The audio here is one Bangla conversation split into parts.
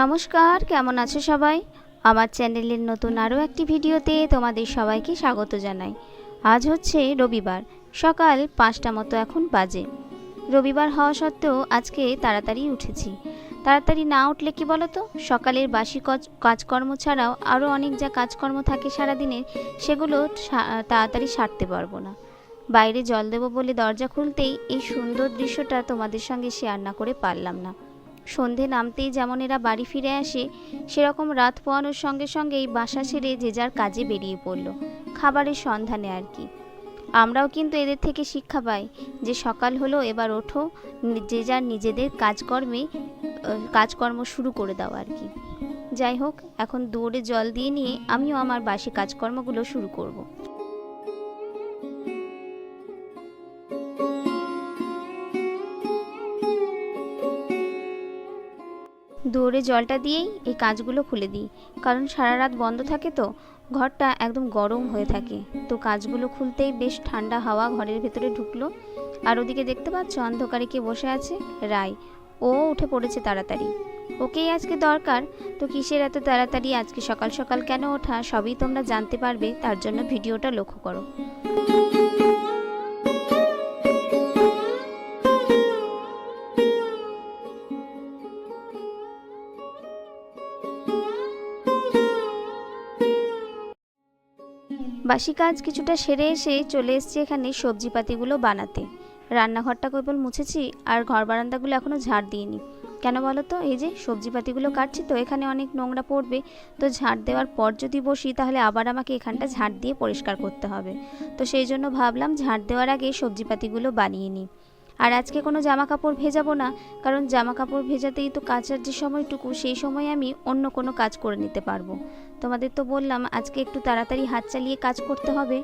নমস্কার, কেমন আছো সবাই? আমার চ্যানেলের নতুন আরও একটি ভিডিওতে তোমাদের সবাইকে স্বাগত জানাই। আজ হচ্ছে রবিবার, সকাল পাঁচটা মতো এখন বাজে। রবিবার হওয়া সত্ত্বেও আজকে তাড়াতাড়ি উঠেছি। তাড়াতাড়ি না উঠলে কি বলো তো সকালের বাসি কজ- কাজকর্ম ছাড়াও আরও অনেক যা কাজকর্ম থাকে সারাদিনের সেগুলো তাড়াতাড়ি সারতে পারব না। বাইরে জল দেবো বলে দরজা খুলতেই এই সুন্দর দৃশ্যটা তোমাদের সঙ্গে শেয়ার না করে পারলাম না। সন্ধে নামতেই যেমন এরা বাড়ি ফিরে আসে, সেরকম রাত পোয়ানোর সঙ্গে সঙ্গেই বাসা ছেড়ে যে যার কাজে বেরিয়ে পড়ল। খাবারের সন্ধানে আর কি। আমরাও কিন্তু এদের থেকে শিক্ষা পাই যে সকাল হলো, এবার ওঠো, যে যার নিজেদের কাজকর্মে কাজকর্ম শুরু করে দাও আর কি। যাই হোক, এখন দৌড়ে জল দিয়ে নিয়ে আমিও আমার বাসি কাজকর্মগুলো শুরু করব। দৌড়ে জলটা দিয়েই এই কাজগুলো খুলে দিই। কারণ সারা রাত বন্ধ থাকে তো, ঘরটা একদম গরম হয়ে থাকে। তো কাজগুলো খুলতেই বেশ ঠান্ডা হাওয়া ঘরের ভেতরে ঢুকলো। আর ওদিকে দেখতে পাচ্ছ অন্ধকারে কে বসে আছে? রায় ও উঠে পড়েছে তাড়াতাড়ি। ওকেই আজকে দরকার? তো কিসের এত তাড়াতাড়ি? আজকে সকাল সকাল কেন ওঠা? সবই তোমরা জানতে পারবে, তার জন্য ভিডিওটা লক্ষ্য করো। বাসি কাজ কিছুটা সেরে এসে চলে এসেছি এখানে সবজিপাতিগুলো বানাতে। রান্নাঘরটা কেবল মুছেছি আর ঘর বারান্দাগুলো এখনও ঝাড় দিইনি। কেন বলো তো? এই যে সবজিপাতিগুলো কাটছি তো এখানে অনেক নোংরা পড়বে। তো ঝাড় দেওয়ার পর যদি বসি তাহলে আবার আমাকে এখানটা ঝাড় দিয়ে পরিষ্কার করতে হবে। তো সেই জন্য ভাবলাম ঝাড় দেওয়ার আগে সবজিপাতিগুলো বানিয়ে নিই। আর আজকে কোনো জামা কাপড় ভেজাবো না, কারণ জামা কাপড় ভেজাতেই তো কাচার যে সময়টুকু, সেই সময় আমি অন্য কোনো কাজ করে নিতে পারব। তোমাদের তো বললাম, আজকে একটু তাড়াতাড়ি হাত চালিয়ে কাজ করতে হবে।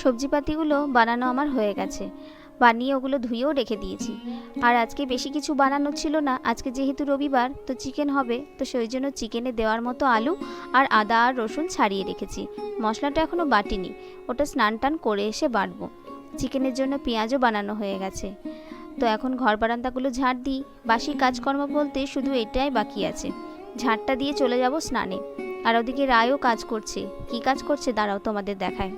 সবজিপাতিগুলো বানানো আমার হয়ে গেছে। বানিয়ে ওগুলো ধুয়েও রেখে দিয়েছি। আর আজকে বেশি কিছু বানানো ছিল না। আজকে যেহেতু রবিবার, তো চিকেন হবে। তো সেই জন্য চিকেনে দেওয়ার মতো আলু আর আদা আর রসুন ছাড়িয়ে রেখেছি। মশলাটা এখনও বাটিনি। ওটা স্নান টান করে এসে বাটবো। চিকেনের জন্য পেঁয়াজও বানানো হয়ে গেছে। তো এখন ঘর বারান্দাগুলো ঝাড় দিই। বাসি কাজকর্ম বলতে শুধু এটাই বাকি আছে। ঝাড়টা দিয়ে চলে যাব স্নানে। আর ওদিকে রায়ও কাজ করছে। কি কাজ করছে? দাঁড়াও তোমাদের দেখায়।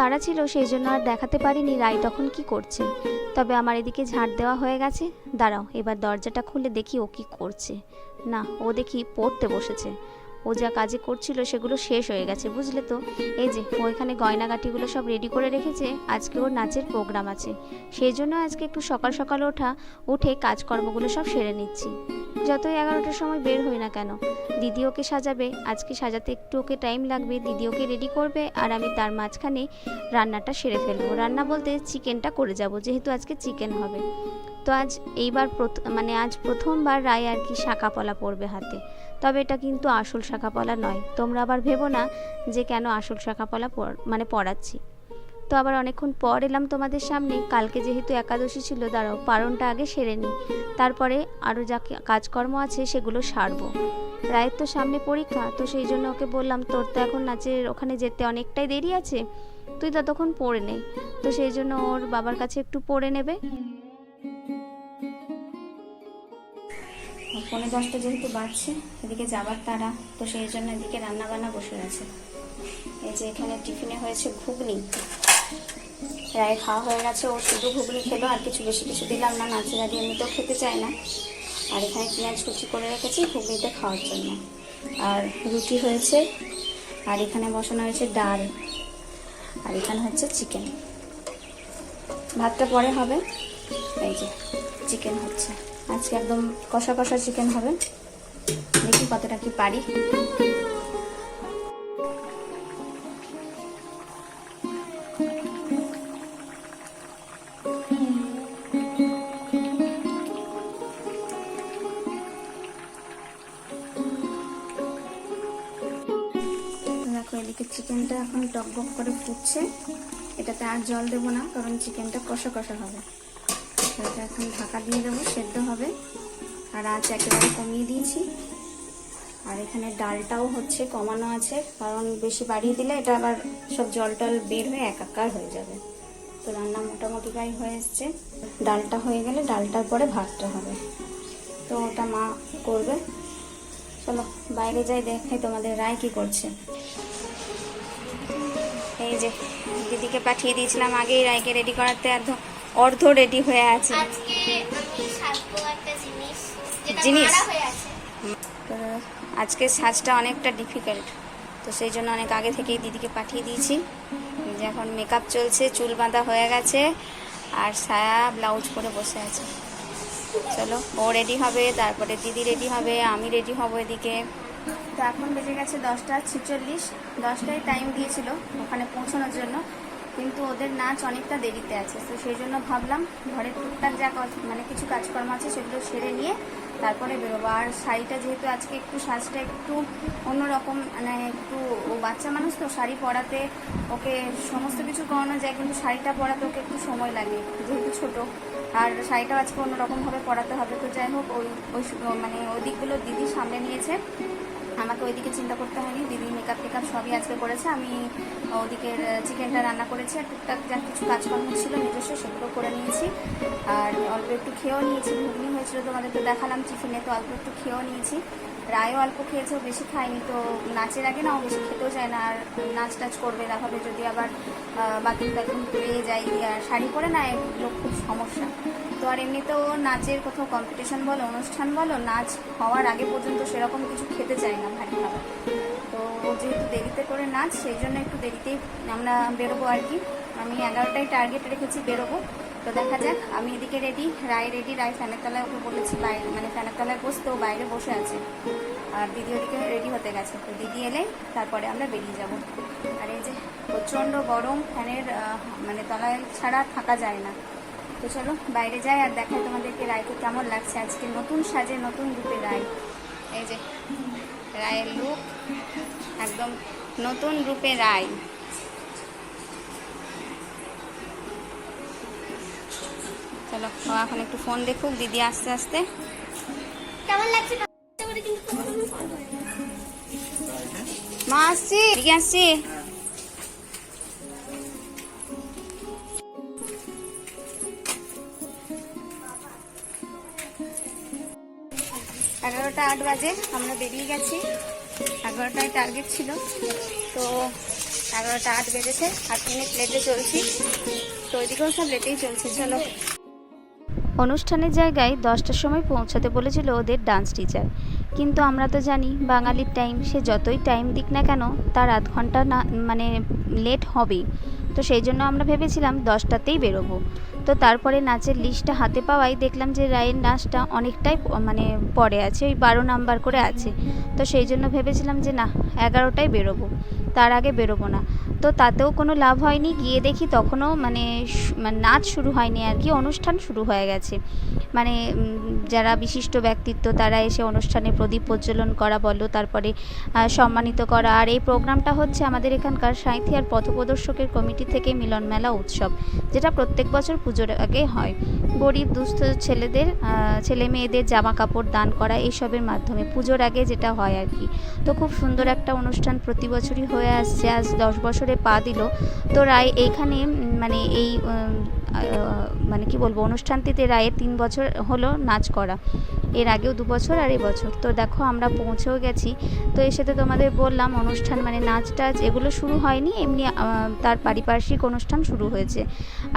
তাড়া ছিল, সেই জন্য আর দেখাতে পারিনি রাই তখন কি করছে। তবে আমার এদিকে ঝাড় দেওয়া হয়ে গেছে। দাঁড়াও, এবার দরজাটা খুলে দেখি ও কি করছে। না, ও দেখি পড়তে বসেছে। ও যা কাজে করছিল সেগুলো শেষ হয়ে গেছে, বুঝলে তো? এই যে, ও এখানে গয়নাগাটিগুলো সব রেডি করে রেখেছে, আজকে ওর নাচের প্রোগ্রাম আছে। সেই জন্য আজকে একটু সকাল সকাল ওঠা, উঠে কাজকর্মগুলো সব সেরে নিচ্ছি। যতই এগারোটার সময় বের হই না কেন, দিদি ওকে সাজাবে, আজকে সাজাতে একটু ওকে টাইম লাগবে, দিদি ওকে রেডি করবে, আর আমি তার মাঝখানে রান্নাটা সেরে ফেলব। রান্না বলতে চিকেনটা করে যাব, যেহেতু আজকে চিকেন হবে। তো আজ এইবার মানে আজ প্রথমবার রায় আর কি শাঁকাপলা পড়বে হাতে। তবে এটা কিন্তু আসল শাঁকাপলা নয়। তোমরা আবার ভেবো না যে কেন আসল শাঁকাপলা পর- মানে পড়াচ্ছি। তো আবার অনেকক্ষণ পর এলাম তোমাদের সামনে। কালকে যেহেতু একাদশী ছিল, দাঁড়াও, পারণটা আগে সেরে নিই। তারপরে আরও যা কাজকর্ম আছে সেগুলো সারবো। রায়ের তো সামনে পরীক্ষা, তো সেই জন্য ওকে বললাম, তোর তো এখন নাচের ওখানে যেতে অনেকটাই দেরি আছে। তুই ততক্ষণ পড়ে নে। তো সেই জন্য ওর বাবার কাছে একটু পড়ে নেবে। পৌনে দশটা যেহেতু বাড়ছে এদিকে যাবার তারা তো সেই জন্য এদিকে রান্না বান্না বসে আছে। এই যে এখানে টিফিনে হয়েছে ঘুগনি। প্রায় খাওয়া হয়ে গেছে, ও শুধু ঘুগনি খেলো, আর কিছু বেশি কিছু দিলাম না নাচে দাঁড়িয়ে এমনিতেও খেতে চায় না। আর এখানে পেঁয়াজ কুচি করে রেখেছি ঘুগনিতে খাওয়ার জন্য। আর রুটি হয়েছে, আর এখানে বসানো হয়েছে ডাল, আর এখানে হচ্ছে চিকেন। ভাতটা পরে হবে, এই যে, চিকেন হচ্ছে। আজকে একদম কষা কষা চিকেন হবে। দেখি কতটা কি পারি। এদিকে চিকেনটা এখন টক করে ফুটছে। এটাতে আর জল দেবো না, কারণ চিকেনটা কষা কষা হবে। এটা এখন ঢাকা দিয়ে দেবো, সেদ্ধ হবে। আর আঁচ একেবারে কমিয়ে দিয়েছি। আর এখানে ডালটাও হচ্ছে কমানো আছে, কারণ বেশি বাড়িয়ে দিলে এটা আবার সব জল টল বের হয়ে একাকার হয়ে যাবে। তো রান্না মোটামুটি প্রায় হয়ে এসছে। ডালটা হয়ে গেলে ডালটার পরে ভাতটা হবে। তো ওটা মা করবে। চলো, বাইরে যাই, দেখাই তোমাদের রায় কি করছে। এই যে, দিদিকে পাঠিয়ে দিয়েছিলাম আগেই, রায়কে রেডি করাতে অর্ধ অর্ধ রেডি হয়ে আছে। জিনিস আজকে সাজটা অনেকটা ডিফিকাল্ট তো সেই জন্য অনেক আগে থেকেই দিদিকে পাঠিয়ে দিয়েছি। যে এখন মেকআপ চলছে চুল বাঁধা হয়ে গেছে আর সায়া ব্লাউজ পরে বসে আছে। চলো ও রেডি হবে তারপরে দিদি রেডি হবে আমি রেডি হব এদিকে। তো এখন বেজে গেছে দশটা ছিচল্লিশ। দশটায় টাইম দিয়েছিল ওখানে পৌঁছানোর জন্য। কিন্তু ওদের নাচ অনেকটা দেরিতে আছে। তো সেই জন্য ভাবলাম ঘরের টুকটাক যা মানে কিছু কাজকর্ম আছে সেগুলো সেরে নিয়ে তারপরে বেরোবো। আর শাড়িটা যেহেতু আজকে একটু সাজটা একটু অন্যরকম মানে একটু ও বাচ্চা মানুষ তো, শাড়ি পরাতে ওকে সমস্ত কিছু করানো যায়, কিন্তু শাড়িটা পরাতে ওকে একটু সময় লাগে, যেহেতু ছোট। আর শাড়িটাও আজকে অন্যরকমভাবে পরাতে হবে। তো যাই হোক, ওই ওই মানে ওই দিকগুলো দিদি সামনে নিয়েছে। আমাকে ওইদিকে চিন্তা করতে হয়নি। দিদি মেকআপ টেকআপ সবই আজকে করেছে। আমি ওদিকের চিকেনটা রান্না করেছি আর টুকটাক যা কিছু কাজকর্ম ছিল নিজস্ব সেগুলো করে নিয়েছি। আর অল্প একটু খেয়েও নিয়েছি। ঘুগনি হয়েছিল তোমাদের তো দেখালাম টিফিনে, তো অল্প একটু খেয়েও নিয়েছি। রায়ও অল্প খেয়েছে বেশি খায়নি, তো নাচের আগে না ও বেশি খেতেও যায় না। আর নাচ টাচ করবে দেখাবে যদি আবার বাথরুম টাথরুম পেয়ে যাই আর শাড়ি পরে না এগুলো খুব সমস্যা। তো আর এমনিতেও নাচের কোথাও কম্পিটিশন বলো, অনুষ্ঠান বলো, নাচ হওয়ার আগে পর্যন্ত সেরকম কিছু খেতে চাই না ভারী খাবার তো যেহেতু দেরিতে করে নাচ, সেই জন্য একটু দেরিতেই আমরা বেরোবো আর কি। আমি এগারোটায় টার্গেট রেখেছি বেরোবো। তো দেখা যাক, আমি এদিকে রেডি রায় রেডি রায় ফ্যানের তলায় ওকে বলেছি বাইরে মানে ফ্যানের তলায় বসতে ও বাইরে বসে আছে। আর দিদি ওদিকে রেডি হতে গেছে। তো দিদি এলে তারপরে আমরা বেরিয়ে যাব। আর এই যে প্রচণ্ড গরম, ফ্যানের মানে তলায় ছাড়া থাকা যায় না। তো চলো বাইরে যাই আর দেখাই তোমাদেরকে রায়কে কেমন লাগছে। আজকে নতুন সাজে নতুন রূপে রায়। এই যে রায়ের লুক একদম নতুন রূপে রায়। চলো এখন একটু ফোন দেখুক দিদি আস্তে আস্তে। কেমন লাগছে। মা আসছি আসছি। এগারোটা আট বাজে, আমরা বেরিয়ে গেছি। এগারোটায় টার্গেট ছিল। তো এগারোটা আট বেজেছে, আট মিনিট লেটে চলছি। তো ওইদিকেও সব লেটেই চলছে, চলো। অনুষ্ঠানের জায়গায় দশটার সময় পৌঁছাতে বলেছিল ওদের ডান্স টিচার কিন্তু আমরা তো জানি, বাঙালির টাইম সে যতই টাইম দিক না কেন, তার আধ ঘণ্টা না মানে লেট হবেই। তো সেই জন্য আমরা ভেবেছিলাম দশটাতেই বেরোবো। তো তারপরে নাচের লিস্টটা হাতে পাওয়াই দেখলাম যে রায়ের নাচটা অনেকটাই মানে পরে আছে, ওই বারো নাম্বার করে আছে। তো সেই জন্য ভেবেছিলাম যে না, এগারোটায় বেরোবো। তার আগে বেরোবো না। তো তাতেও কোনো লাভ হয়নি। গিয়ে দেখি তখনও মানে মানে নাচ শুরু হয়নি আর কি, অনুষ্ঠান শুরু হয়ে গেছে। মানে যারা বিশিষ্ট ব্যক্তিত্ব তারা এসে অনুষ্ঠানে প্রদীপ প্রজ্বলন করা, বলো, তারপরে সম্মানিত করা। আর এই প্রোগ্রামটা হচ্ছে আমাদের এখানকার সাঁথিয়ার পথপ্রদর্শকের কমিটি থেকে মিলন মেলা উৎসব, যেটা প্রত্যেক বছর পুজোর আগে হয়। গরিব, দুস্থ ছেলেদের ছেলে মেয়েদের জামা কাপড় দান করা এইসবের মাধ্যমে, পুজোর আগে যেটা হয় আর কি। তো খুব সুন্দর একটা অনুষ্ঠান প্রতি বছরই হয়ে আসছে। আজ দশ বছরে পা দিল। তো রায় এইখানে মানে এই মানে কি বলব, অনুষ্ঠানটিতে রায়ের তিন বছর হলো নাচ করা। এর আগেও দু বছর আর এই বছর। তো দেখো আমরা পৌঁছেও গেছি। তো এসে তো তোমাদের বললাম অনুষ্ঠান মানে নাচ টাচ এগুলো শুরু হয়নি, এমনি তার পারিপার্শ্বিক অনুষ্ঠান শুরু হয়েছে।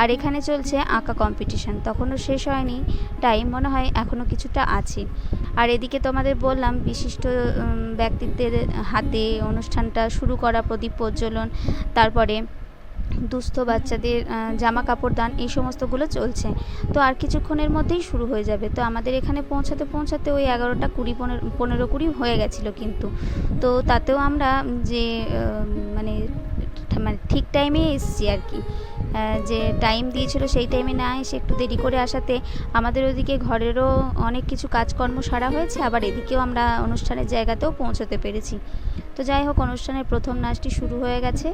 আর এখানে চলছে আঁকা কম্পিটিশন তখনও শেষ হয়নি টাইম মনে হয় এখনও কিছুটা আছে। আর এদিকে তোমাদের বললাম বিশিষ্ট ব্যক্তিত্বের হাতে অনুষ্ঠানটা শুরু করা, প্রদীপ প্রজ্বলন, তারপরে দুস্থ বাচ্চাদের জামা কাপড় দান, এই সমস্তগুলো চলছে। তো আর কিছুক্ষণের মধ্যেই শুরু হয়ে যাবে। তো আমাদের এখানে পৌঁছাতে পৌঁছাতে ওই এগারোটা কুড়ি, পনেরো পনেরো কুড়ি হয়ে গেছিল কিন্তু। তো তাতেও আমরা যে মানে মানে ঠিক টাইমে এসেছি আর কি। যে টাইম দিয়েছিল সেই টাইমে না এসে একটু দেরি করে আসাতে আমাদের ওদিকে ঘরেরও অনেক কিছু কাজকর্ম সারা হয়েছে। আবার এদিকেও আমরা অনুষ্ঠানের জায়গাতেও পৌঁছতে পেরেছি। তো যাই হোক, অনুষ্ঠানের প্রথম নাচটি শুরু হয়ে গেছে।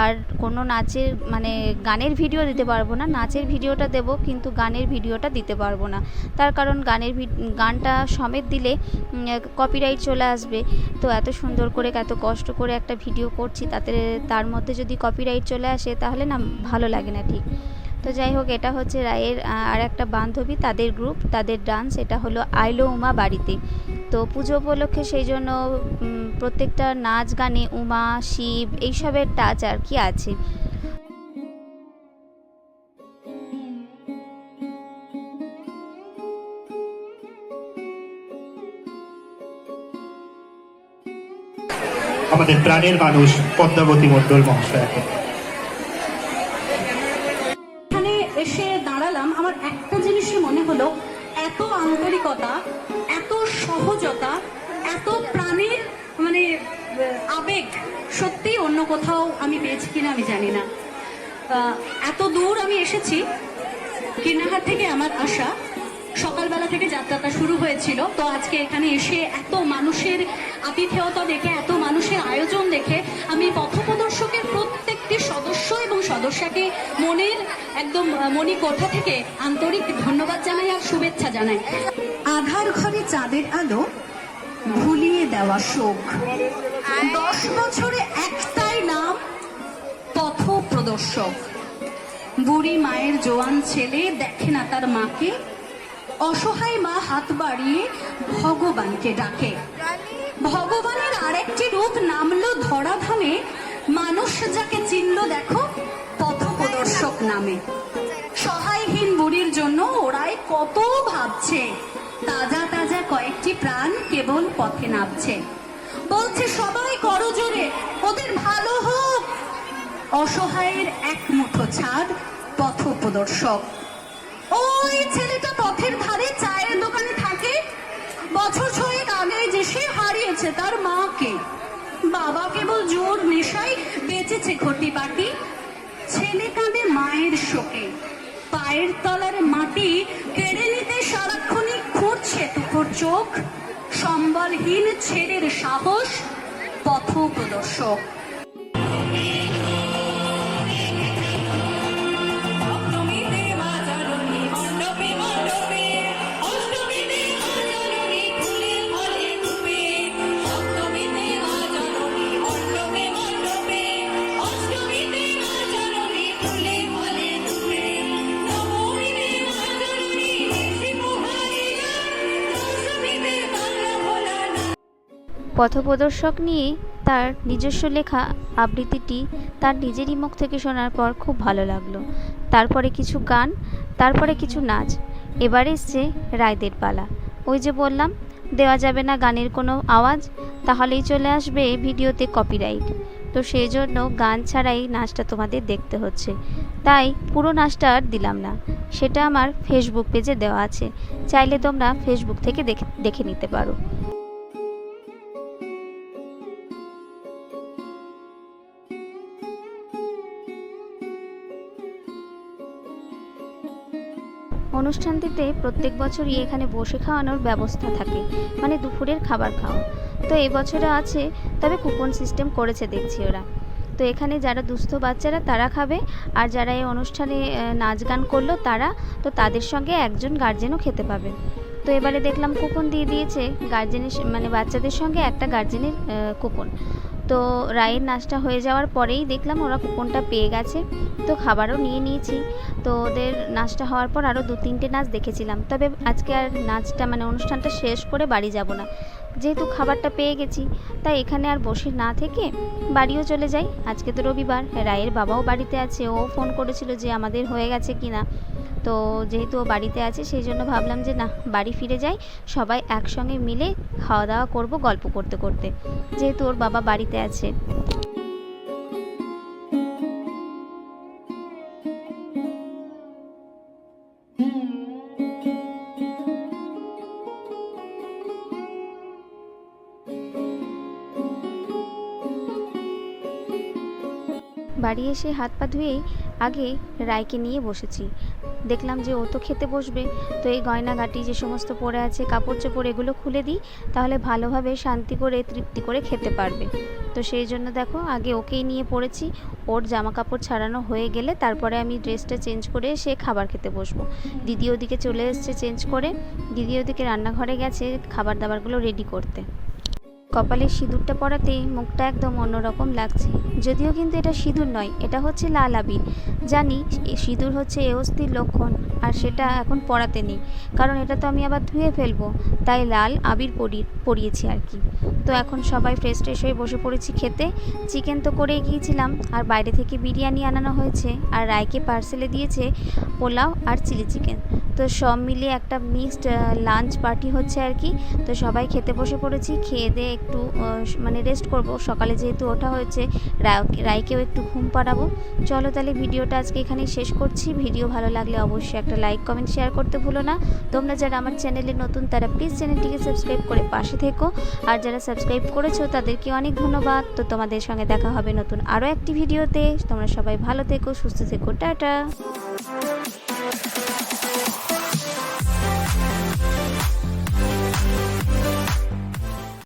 আর কোনো নাচের মানে গানের ভিডিও দিতে পারব না। নাচের ভিডিওটা দেবো, কিন্তু গানের ভিডিওটা দিতে পারব না। তার কারণ গানের গানটা সমেত দিলে কপিরাইট চলে আসবে। তো এত সুন্দর করে, এত কষ্ট করে একটা ভিডিও করছি, তাতে তার মধ্যে যদি কপিরাইট চলে আসে, তাহলে না ভালো লাগে না ঠিক। তো যাই হোক, এটা হচ্ছে রায়ের আর একটা বান্ধবী, তাদের গ্রুপ তাদের ডান্স এটা হলো আইলো উমা বাড়িতে। তো পুজো উপলক্ষে সেই জন্য প্রত্যেকটা নাচ গানে উমা, শিব এইসবের টাচ আর কি আছে। আমাদের প্রাণের মানুষ পদ্মাবতী মণ্ডল মহাশয়াকে। আবেগ সত্যি অন্য কোথাও আমি পেয়েছি কিনা আমি জানি না। এত দূর আমি এসেছি কিন্নাহাট থেকে আমার আসা, সকালবেলা থেকে যাত্রাটা শুরু হয়েছিল। তো আজকে এখানে এসে এত মানুষের আতিথেয়তা দেখে, এত মানুষের আয়োজন দেখে আমি পথপ্রদর্শকের প্রত্যেকটি সদস্য এবং সদস্যাকে মনের একদম মনি কোঠা থেকে আন্তরিক ধন্যবাদ জানাই আর শুভেচ্ছা জানাই। আধার ঘরে চাঁদের আলো ভুলিয়ে দেওয়া শোক। দশ বছরে একটাই নাম পথ প্রদর্শক বুড়ি মায়ের জোয়ান ছেলে দেখে না তার মাকে, অসহায় মা হাত বাড়িয়ে ভগবানকে ডাকে। ভগবানের আরেকটি রূপ নামলো ধরাধামে, মানুষ যাকে চিনল দেখো পথ প্রদর্শক নামে। সহায়হীন বুড়ির জন্য ওরাই কত ভাবছে, তাজা তাজা কয়েকটি প্রাণ কেবল পথে নামছে। বলছে, সবাই করো জোরে। ওদের ভালো হোক। অসহায়ের এক মুঠো ছাদ পথ প্রদর্শক। ওই ছেলেটা পথের ধারে চায়ের দোকানে থাকে। বছর ছয়েক আগে যে সে হারিয়েছে, তার মাকে। বাবা কেবল জোর নেশায় বেঁচেছে ঘটি পাটি ছেলে কাঁদে মায়ের শোকে। পায়ের তলার মাটি কেড়ে নিতে সারাক্ষণই খুঁজছে তুখোর চোখ। সম্বলহীন ছেলের সাহস পথ প্রদর্শক পথপ্রদর্শক নিয়ে তার নিজস্ব লেখা আবৃত্তিটি তার নিজেরই মুখ থেকে শোনার পর খুব ভালো লাগল। তারপরে কিছু গান, তারপরে কিছু নাচ। এবার এসছে রায়দের পালা। ওই যে বললাম, দেওয়া যাবে না গানের কোনো আওয়াজ, তাহলেই চলে আসবে ভিডিওতে কপিরাইট তো সেই জন্য গান ছাড়াই নাচটা তোমাদের দেখতে হচ্ছে। তাই পুরো নাচটা আর দিলাম না। সেটা আমার ফেসবুক পেজে দেওয়া আছে। চাইলে তোমরা ফেসবুক থেকে দেখে নিতে পারো। অনুষ্ঠানটিতে প্রত্যেক বছরই এখানে বসে খাওয়ানোর ব্যবস্থা থাকে মানে দুপুরের খাবার খাওয়া। তো এবছরে আছে, তবে কুপন সিস্টেম করেছে দেখছি ওরা। তো এখানে যারা দুস্থ বাচ্চারা তারা খাবে, আর যারা এই অনুষ্ঠানে নাচ গান করল তারা, তো তাদের সঙ্গে একজন গার্জেনও খেতে পাবে। তো এবারে দেখলাম কুপন দিয়ে দিয়েছে গার্জেনের মানে বাচ্চাদের সঙ্গে একটা গার্জেনের কুপন। তো রায়ের নাচটা হয়ে যাওয়ার পরেই দেখলাম ওরা কুপনটা পেয়ে গেছে। তো খাবারও নিয়ে নিয়েছি। তো ওদের নাচটা হওয়ার পর আরও দু তিনটে নাচ দেখেছিলাম। তবে আজকে আর নাচটা মানে অনুষ্ঠানটা শেষ করে বাড়ি যাব না। যেহেতু খাবারটা পেয়ে গেছি, তাই এখানে আর বসে না থেকে বাড়িও চলে যাই। আজকে তো রবিবার, রায়ের বাবাও বাড়িতে আছে। ও ফোন করেছিল যে আমাদের হয়ে গেছে কি না তো যেহেতু ও বাড়িতে আছে, সেই জন্য ভাবলাম যে না, বাড়ি ফিরে যাই। সবাই একসঙ্গে মিলে খাওয়া দাওয়া করব গল্প করতে করতে। যেহেতু ওর বাবা বাড়িতে আছে। বাড়ি এসে হাত পা ধুয়েই আগে রায়কে নিয়ে বসেছি। দেখলাম যে ও তো খেতে বসবে। তো এই গয়নাগাটি, যে সমস্ত পরে আছে, কাপড় চোপড়, এগুলো খুলে দিই, তাহলে ভালোভাবে শান্তি করে, তৃপ্তি করে খেতে পারবে। তো সেই জন্য দেখো, আগে ওকেই নিয়ে পড়েছি। ওর জামা কাপড় ছাড়ানো হয়ে গেলে তারপরে আমি ড্রেসটা চেঞ্জ করে সে খাবার খেতে বসবো। দিদি ওদিকে চলে এসছে চেঞ্জ করে। দিদি ওদিকে রান্নাঘরে গেছে, খাবার দাবারগুলো রেডি করতে। কপালে সিঁদুরটা পরাতেই মুখটা একদম অন্যরকম লাগছে। যদিও কিন্তু এটা সিঁদুর নয়, এটা হচ্ছে লাল আবির জানি সিঁদুর হচ্ছে এ অস্থির লক্ষণ, আর সেটা এখন পরাতে নেই, কারণ এটা তো আমি আবার ধুয়ে ফেলব। তাই লাল আবির পরি, পরিয়েছি আর কি। তো এখন সবাই ফ্রেশ ট্রেশ হয়ে বসে পড়েছি খেতে। চিকেন তো করেই গিয়েছিলাম, আর বাইরে থেকে বিরিয়ানি আনানো হয়েছে, আর রায়কে পার্সেলে দিয়েছে পোলাও আর চিলি চিকেন। তো সব মিলিয়ে একটা মিক্সড লাঞ্চ পার্টি হচ্ছে আর কি। তো সবাই খেতে বসে পড়েছি, খেয়ে দিয়ে একটু মানে রেস্ট করব। সকালে যেহেতু ওঠা হয়েছে রায়কেও একটু ঘুম পাড়াবো। চলো তাহলে ভিডিওটা আজকে এখানেই শেষ করছি। ভিডিও ভালো লাগলে অবশ্যই একটা লাইক কমেন্ট শেয়ার করতে ভুলো না। তোমরা যারা আমার চ্যানেলে নতুন, তারা প্লিজ চ্যানেলটিকে সাবস্ক্রাইব করে পাশে থেকো। আর যারা সাবস্ক্রাইব করেছ, তাদেরকে অনেক ধন্যবাদ। তো তোমাদের সঙ্গে দেখা হবে নতুন আরও একটি ভিডিওতে। তোমরা সবাই ভালো থেকো, সুস্থ থেকো। টাটা!